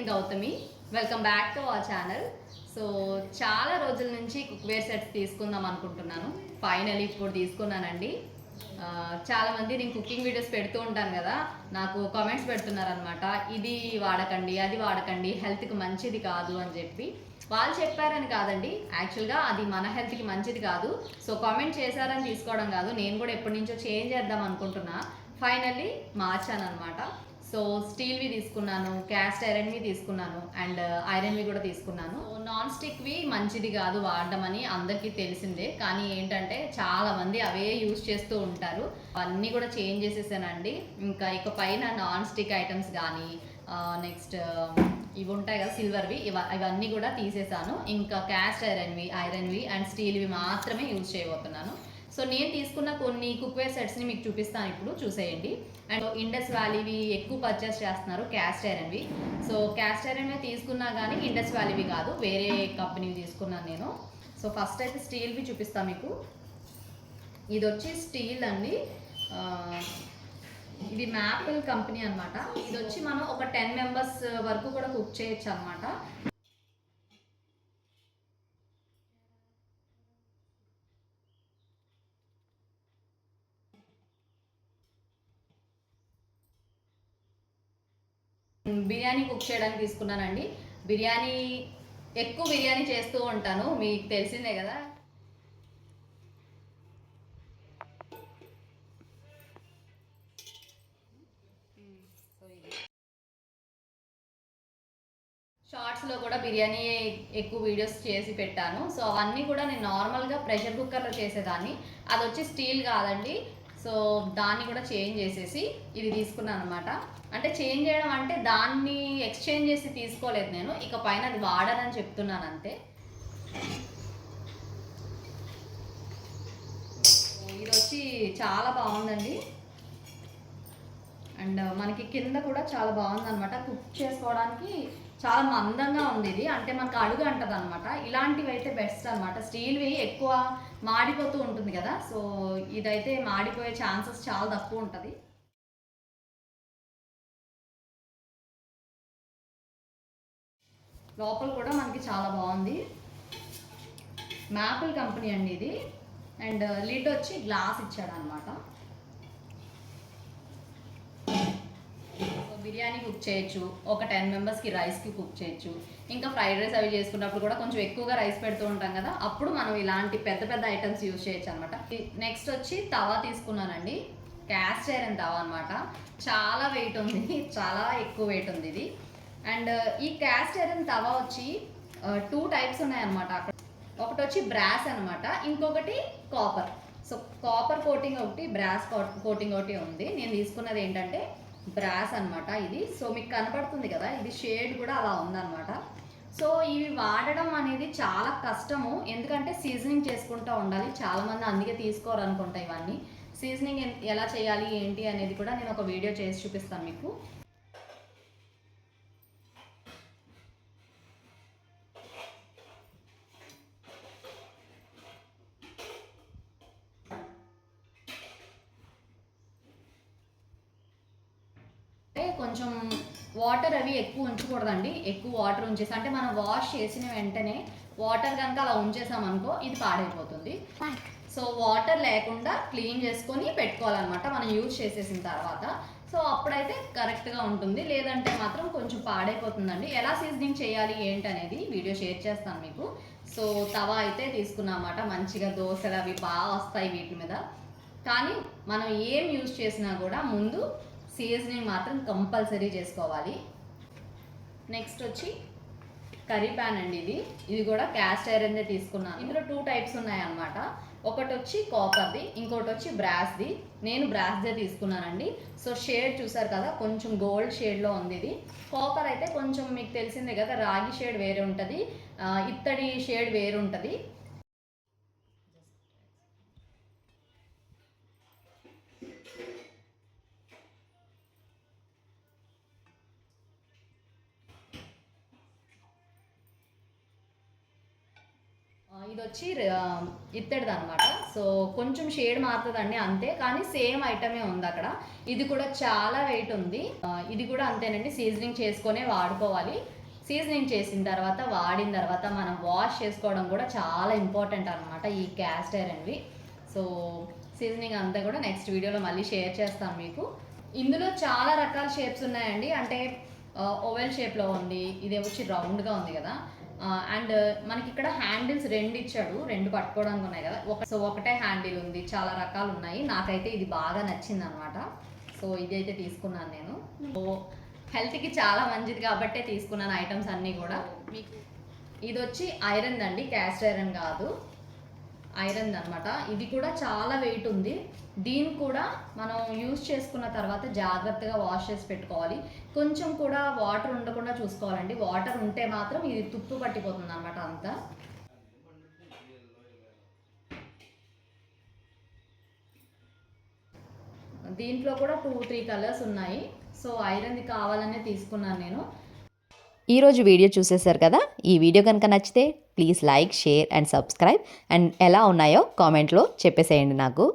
నేను Gautami. Welcome back to our channel so చాలా రోజుల నుంచి కుక్వేర్ సెట్స్ తీసుకుందాం అనుకుంటున్నాను. ఫైనల్ ఇప్పుడు తీసుకున్నానండి. చాలామంది చాలా మంది నేను కుకింగ్ వీడియోస్ పెడుతూ ఉంటాను కదా నాకు కామెంట్స్ పెడుతున్నారనమాట ఇది వాడకండి అది వాడకండి హెల్త్కి మంచిది కాదు అని చెప్పి. వాళ్ళు చెప్పారని కాదండి యాక్చువల్గా అది మన హెల్త్కి మంచిది కాదు. సో కామెంట్ చేశారని తీసుకోవడం కాదు. నేను కూడా ఎప్పటి నుంచో చేంజ్ చేద్దాం అనుకుంటున్నా. ఫైనల్లీ మార్చాను అనమాట సో స్టీల్వి తీసుకున్నాను క్యాస్ట్ ఐరన్వి తీసుకున్నాను అండ్ uh, ఐరన్వి కూడా తీసుకున్నాను. నాన్ స్టిక్వి మంచిది కాదు వాడడం అని అందరికీ తెలిసిందే. కానీ ఏంటంటే చాలా మంది అవే యూజ్ చేస్తూ ఉంటారు. అవన్నీ కూడా చేంజ్ చేసేసానండి. ఇంకా ఇక పైన నాన్ స్టిక్ ఐటమ్స్ కానీ uh, నెక్స్ట్ um, ఇవి ఉంటాయి కదా సిల్వర్వి ఇవ ఇవన్నీ కూడా తీసేసాను. ఇంకా క్యాస్ట్ ఐరన్వి ఐరన్వి అండ్ స్టీల్వి మాత్రమే యూజ్ చేయబోతున్నాను. సో నేను తీసుకున్న కొన్ని కుక్వేర్ సెట్స్ని మీకు చూపిస్తాను ఇప్పుడు చూసేయండి. అండ్ ఇండస్ వ్యాలీవి ఎక్కువ పర్చేస్ చేస్తున్నారు క్యాస్ట్ ఐరన్వి సో క్యాస్ట్ ఐరన్వి తీసుకున్నా కానీ ఇండస్ వ్యాలీవి కాదు వేరే కంపెనీవి తీసుకున్నాను నేను. సో ఫస్ట్ అయితే స్టీల్వి చూపిస్తాను మీకు. ఇది వచ్చి స్టీల్ అండి ఇది మ్యాపిల్ కంపెనీ అనమాట ఇది వచ్చి మనం ఒక టెన్ మెంబర్స్ వరకు కూడా కుక్ చేయొచ్చు అనమాట బిర్యానీ కుక్ చేయడానికి తీసుకున్నానండి. బిర్యానీ ఎక్కువ బిర్యానీ చేస్తూ ఉంటాను మీకు తెలిసిందే కదా. షార్ట్స్లో కూడా బిర్యానీ ఎక్కువ వీడియోస్ చేసి పెట్టాను. సో అవన్నీ కూడా నేను నార్మల్గా ప్రెషర్ కుక్కర్లో చేసేదాన్ని. అది వచ్చి స్టీల్ కాదండి. సో దాన్ని కూడా చేంజ్ చేసేసి ఇది తీసుకున్నాను అనమాట అంటే చేంజ్ చేయడం అంటే దాన్ని ఎక్స్చేంజ్ చేసి తీసుకోలేదు నేను. ఇక పైన అది వాడనని చెప్తున్నాను అంతే. ఇది వచ్చి చాలా బాగుందండి. అండ్ మనకి కింద కూడా చాలా బాగుంది అనమాట కుక్ చేసుకోవడానికి చాలా మందంగా ఉంది ఇది అంటే మనకు అడుగు అంటది అనమాట ఇలాంటివి అయితే బెస్ట్ అనమాట స్టీల్వి ఎక్కువ మాడిపోతూ ఉంటుంది కదా. సో ఇదైతే మాడిపోయే ఛాన్సెస్ చాలా తక్కువ ఉంటుంది. లోపల కూడా మనకి చాలా బాగుంది. మ్యాపుల్ కంపెనీ అండి ఇది. అండ్ లిడ్ వచ్చి గ్లాస్ ఇచ్చాడు అనమాట సో బిర్యానీ కుక్ చేయొచ్చు ఒక టెన్ మెంబర్స్కి రైస్కి కుక్ చేయొచ్చు. ఇంకా ఫ్రైడ్ రైస్ అవి చేసుకున్నప్పుడు కూడా కొంచెం ఎక్కువగా రైస్ పెడుతూ ఉంటాం కదా అప్పుడు మనం ఇలాంటి పెద్ద పెద్ద ఐటమ్స్ యూజ్ చేయొచ్చు అనమాట నెక్స్ట్ వచ్చి తవా తీసుకున్నానండి. క్యాస్ట్ ఐరన్ తవా అనమాట చాలా వెయిట్ ఉంది చాలా ఎక్కువ వెయిట్ ఉంది ఇది. అండ్ uh, ఈ క్యాస్ట్ ఐరన్ తవా వచ్చి uh, టూ టైప్స్ ఉన్నాయన్నమాట అక్కడ. ఒకటి వచ్చి బ్రాస్ అనమాట ఇంకొకటి కాపర్ సో కాపర్ కోటింగ్ ఒకటి బ్రాస్ కోటింగ్ ఒకటి ఉంది. నేను తీసుకున్నది ఏంటంటే బ్రాస్ అన్నమాట ఇది. సో మీకు కనపడుతుంది కదా ఇది షేడ్ కూడా అలా ఉందన్నమాట. సో ఇవి వాడడం అనేది చాలా కష్టము. ఎందుకంటే సీజనింగ్ చేసుకుంటూ ఉండాలి. చాలామంది అందుకే తీసుకోరు అనుకుంటా ఇవన్నీ. సీజనింగ్ ఎలా చేయాలి ఏంటి అనేది కూడా నేను ఒక వీడియో చేసి చూపిస్తాను మీకు. కొంచెం వాటర్ అవి ఎక్కువ ఉంచకూడదండి. ఎక్కువ వాటర్ ఉంచేసి అంటే మనం వాష్ చేసిన వెంటనే వాటర్ కనుక అలా ఉంచేసామనుకో ఇది పాడైపోతుంది. సో వాటర్ లేకుండా క్లీన్ చేసుకొని పెట్టుకోవాలన్నమాట. మనం యూజ్ చేసేసిన తర్వాత. సో అప్పుడైతే కరెక్ట్గా ఉంటుంది. లేదంటే మాత్రం కొంచెం పాడైపోతుందండి. ఎలా సీజనింగ్ చేయాలి ఏంటి అనేది వీడియో షేర్ చేస్తాను మీకు. సో తవా అయితే తీసుకున్నమాట మంచిగా దోశలు అవి బాగా వస్తాయి వీటి మీద. కానీ మనం ఏం యూజ్ చేసినా కూడా ముందు సీజనింగ్ మాత్రం కంపల్సరీ చేసుకోవాలి. నెక్స్ట్ వచ్చి కర్రీ ప్యాన్ అండి ఇది. ఇది కూడా క్యాస్ట్ ఐరన్దే తీసుకున్నాను. ఇందులో టూ టైప్స్ ఉన్నాయన్నమాట. ఒకటి వచ్చి కాపర్ది ఇంకోటి వచ్చి బ్రాస్ది నేను బ్రాస్దే తీసుకున్నానండి. సో షేడ్ చూసారు కదా కొంచెం గోల్డ్ షేడ్లో ఉంది ఇది. కాపర్ అయితే కొంచెం మీకు తెలిసిందే కదా రాగి షేడ్ వేరే ఉంటుంది. ఇత్తడి షేడ్ వేరు ఉంటుంది ఇది వచ్చి ఇత్తడిది అనమాట సో కొంచెం షేడ్ మారుతుందండి అంతే. కానీ సేమ్ ఐటమే ఉంది అక్కడ. ఇది కూడా చాలా వెయిట్ ఉంది. ఇది కూడా అంతేనండి. సీజనింగ్ చేసుకొనే వాడుకోవాలి. సీజనింగ్ చేసిన తర్వాత వాడిన తర్వాత మనం వాష్ చేసుకోవడం కూడా చాలా ఇంపార్టెంట్ అనమాట ఈ క్యాస్ట్ ఐరన్వి. సో సీజనింగ్ అంతా కూడా నెక్స్ట్ వీడియోలో మళ్ళీ షేర్ చేస్తాను మీకు. ఇందులో చాలా రకాల షేప్స్ ఉన్నాయండి. అంటే ఓవెల్ షేప్లో ఉంది. ఇది వచ్చి రౌండ్గా ఉంది కదా. అండ్ మనకి ఇక్కడ హ్యాండిల్స్ రెండు ఇచ్చాడు రెండు పట్టుకోవడానికి ఉన్నాయి కదా. ఒక సో ఒకటే హ్యాండిల్ ఉంది చాలా రకాలు ఉన్నాయి నాకైతే ఇది బాగా నచ్చింది అనమాట సో ఇది అయితే తీసుకున్నాను నేను. సో హెల్త్కి చాలా మంచిది కాబట్టే తీసుకున్నాను ఐటమ్స్ అన్నీ కూడా. ఇది వచ్చి ఐరన్ అండి క్యాస్ట్ ఐరన్ కాదు. ఐరన్ అనమాట ఇది కూడా చాలా వెయిట్ ఉంది. దీన్ని కూడా మనం యూజ్ చేసుకున్న తర్వాత జాగ్రత్తగా వాష్ చేసి పెట్టుకోవాలి. కొంచెం కూడా వాటర్ ఉండకుండా చూసుకోవాలండి. వాటర్ ఉంటే మాత్రం ఇది తుప్పు పట్టిపోతుంది అనమాట అంతా. దీంట్లో కూడా టూ త్రీ కలర్స్ ఉన్నాయి. సో ఐరన్ది కావాలనే తీసుకున్నాను నేను. ఈరోజు వీడియో చూసేశారు కదా? ఈ వీడియో కనుక నచ్చితే please like share and subscribe. And ఎలా ఉన్నాయో కామెంట్లో చెప్పేసేయండి నాకు.